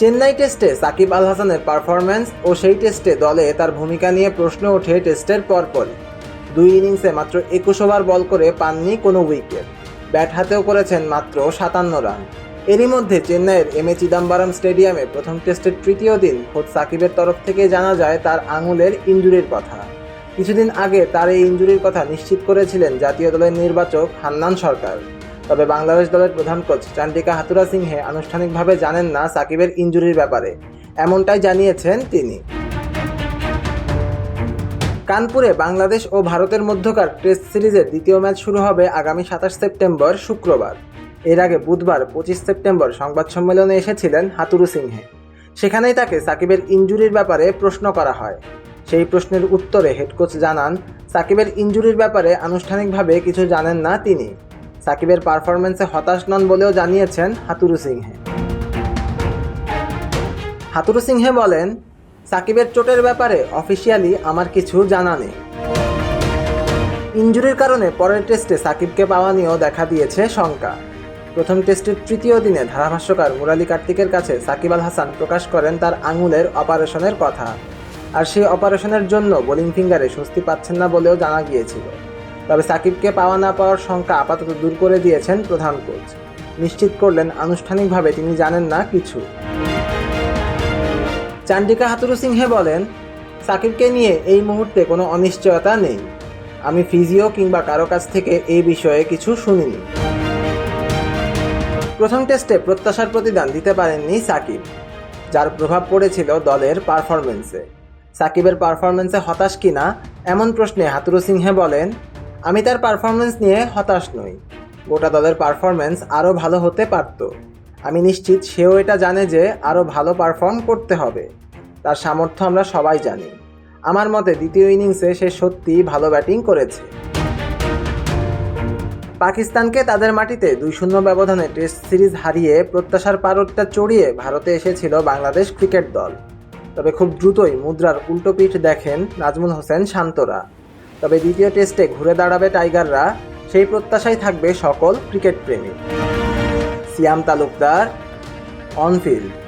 চেন্নাই টেস্টে সাকিব আল হাসানের পারফরম্যান্স ও সেই টেস্টে দলে তার ভূমিকা নিয়ে প্রশ্ন ওঠে টেস্টের পরপরই। দুই ইনিংসে মাত্র একুশ ওভার বল করে পাননি কোনো উইকেট ব্যাট হাতেও করেছেন মাত্র সাতান্ন রান। এরই মধ্যে চেন্নাইয়ের এম এ চিদাম্বরম স্টেডিয়ামে প্রথম টেস্টের তৃতীয় দিন খোদ সাকিবের তরফ থেকে জানা যায় তার আঙুলের ইঞ্জুরির কথা। কিছুদিন আগে তার এই ইঞ্জুরির কথা নিশ্চিত করেছিলেন জাতীয় দলের নির্বাচক হান্নান সরকার। তবে বাংলাদেশ দলের প্রধান কোচ চান্ডিকা হাতুরা সিংহে আনুষ্ঠানিকভাবে জানেন না সাকিবের ইঞ্জুরির ব্যাপারে। এমনটাই জানিয়েছেন তিনি। কানপুরে বাংলাদেশ ও ভারতের মধ্যকার টেস্ট সিরিজের দ্বিতীয় ম্যাচ শুরু হবে আগামী সাতাশ সেপ্টেম্বর, শুক্রবার। এর আগে বুধবার পঁচিশ সেপ্টেম্বর সংবাদ সম্মেলনে এসেছিলেন হাতুরু সিংহে। সেখানেই তাকে সাকিবের ইঞ্জুরির ব্যাপারে প্রশ্ন করা হয়। সেই প্রশ্নের উত্তরে হেড কোচ জানান, সাকিবের ইঞ্জুরির ব্যাপারে আনুষ্ঠানিকভাবে কিছু জানেন না তিনি। সাকিবের পারফরমেন্সে হতাশ নন বলেও জানিয়েছেন হাতুরু সিংহে। হাতুরু সিংহে বলেন, সাকিবের চোটের ব্যাপারে অফিসিয়ালি আমার কিছু জানা নেই। ইঞ্জুরির কারণে পরের টেস্টে সাকিবকে পাওয়া নিয়েও দেখা দিয়েছে শঙ্কা। প্রথম টেস্টের তৃতীয় দিনে ধারাভাষ্যকার মুরালি কার্তিকের কাছে সাকিব আল হাসান প্রকাশ করেন তার আঙুলের অপারেশনের কথা। আর সেই অপারেশনের জন্য বোলিং ফিঙ্গারে স্বস্তি পাচ্ছেন না বলেও জানা গিয়েছিল। তবে সাকিবকে পাওয়া না পাওয়ার শঙ্কা আপাতত দূর করে দিয়েছেন প্রধান কোচ। নিশ্চিত করলেন, আনুষ্ঠানিকভাবে তিনি জানেন না কিছু। চান্ডিকা হাতুরু সিংহে বলেন, সাকিবকে নিয়ে এই মুহূর্তে কোনো অনিশ্চয়তা নেই। আমি ফিজিও কিংবা কারও কাছ থেকে এই বিষয়ে কিছু শুনিনি। প্রথম টেস্টে প্রত্যাশার প্রতিদান দিতে পারেননি সাকিব, যার প্রভাব পড়েছিল দলের পারফরমেন্সে সাকিবের পারফরমেন্সে হতাশ কিনা, এমন প্রশ্নে হাতুরু সিংহে বলেন আমি তার পারফরমেন্স নিয়ে হতাশ নই। গোটা দলের পারফরমেন্স আরও ভালো হতে পারত। আমি নিশ্চিত সেও এটা জানে যে আরও ভালো পারফর্ম করতে হবে। তার সামর্থ্য আমরা সবাই জানি। আমার মতে দ্বিতীয় ইনিংসে সে সত্যিই ভালো ব্যাটিং করেছে। পাকিস্তানকে তাদের মাটিতে দুই শূন্য ব্যবধানে টেস্ট সিরিজ হারিয়ে প্রত্যাশার পারদটা চড়িয়ে ভারতে এসেছিল বাংলাদেশ ক্রিকেট দল। তবে খুব দ্রুতই মুদ্রার উল্টো পিঠ দেখেন নাজমুল হোসেন শান্তরা। তবে দ্বিতীয় টেস্টে ঘুরে দাঁড়াবে টাইগাররা। সেই প্রত্যাশাই থাকবে সকল ক্রিকেট প্রেমী। সিয়াম তালুকদার, অনফিল্ড।